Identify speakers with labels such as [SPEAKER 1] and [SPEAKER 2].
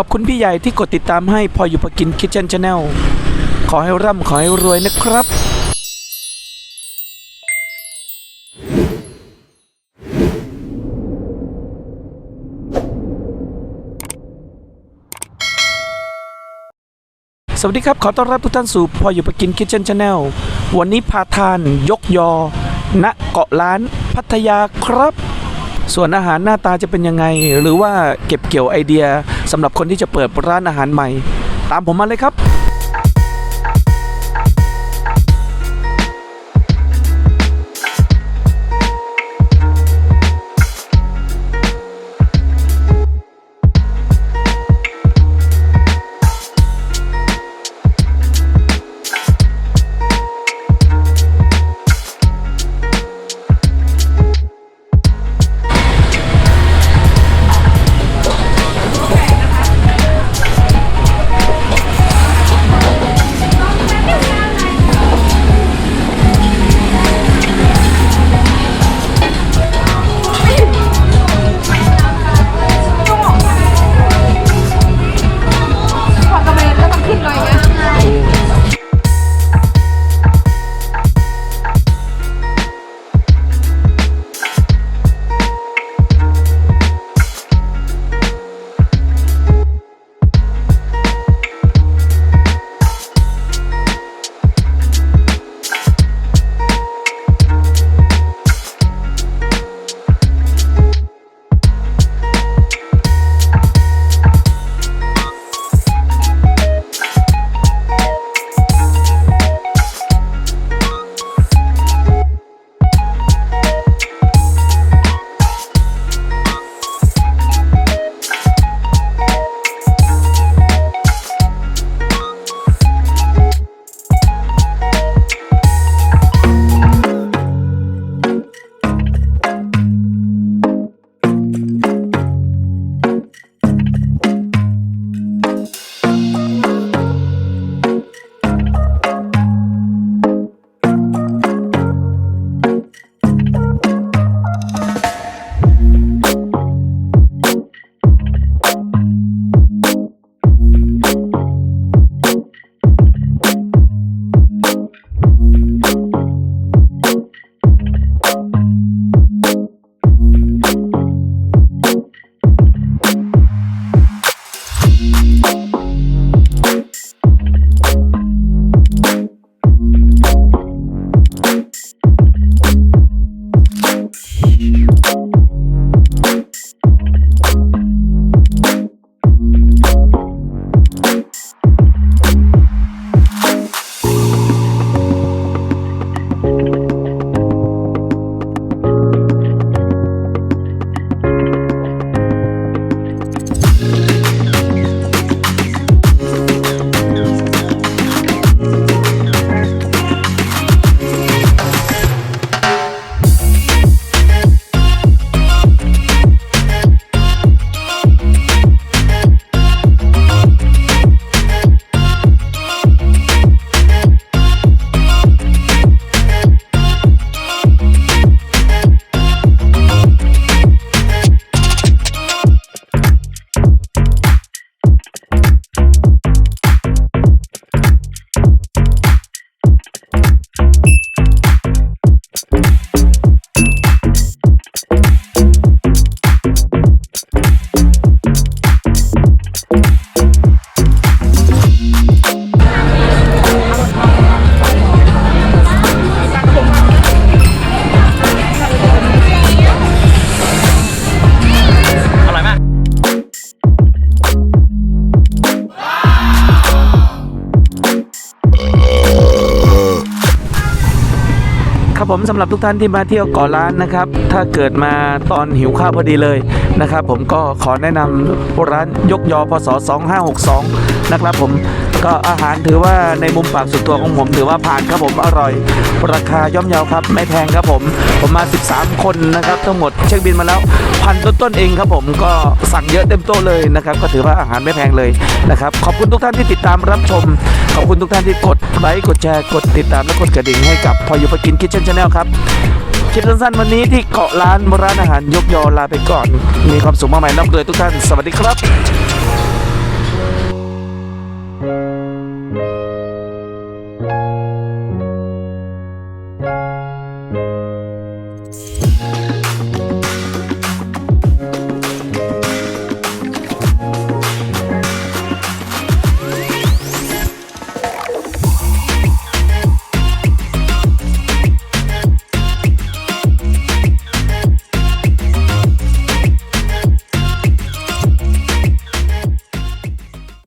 [SPEAKER 1] ขอบคุณพี่ใหญ่ที่กดติดตามให้พออยู่พอกินคิทเช่นชาแนลขอให้ร่ำขอให้รวยนะครับสวัสดีครับ ขอต้อนรับทุกท่านสู่พออยู่ไปกินคิทเช่นชาแนลวันนี้พาทานยกยอ ณเกาะล้านพัทยาครับ ส่วนอาหารหน้าตาจะเป็นยังไง หรือว่าเก็บเกี่ยวไอเดีย สำหรับคนที่จะเปิดร้านอาหารใหม่ ตามผมมาเลยครับ ผมสำหรับทุกท่านที่มาเที่ยวเกาะล้านนะครับ ถ้าเกิดมาตอนหิวข้าวพอดีเลยนะครับ ผมก็ขอแนะนำร้านยกยอพศ2562 นะครับผม ก็อาหารถือว่าในมุมปากสุดตัวของผม ถือว่าผ่านครับผมอร่อย ราคาย่อมเยาครับ ไม่แพงครับผม ผมมา 13 คนนะครับทั้งหมดเช็คบินมาแล้วพันต้นๆเองครับผมก็สั่งเยอะเต็มโต๊ะเลยนะครับก็ถือว่าอาหารไม่แพงเลยนะครับขอบคุณทุกท่านที่ติดตามรับชม ขอบคุณทุกท่านที่กดไลค์กดแชร์กดติดตามและกดกระดิ่งให้กับพออยู่ไปกินคิทเช่นชาแนลครับคลิปสั้นๆวันนี้ที่เกาะล้านร้านอาหารยกยอลาไปก่อน มีความสุขมากมายน้ำเลือทุกท่าน สวัสดีครับ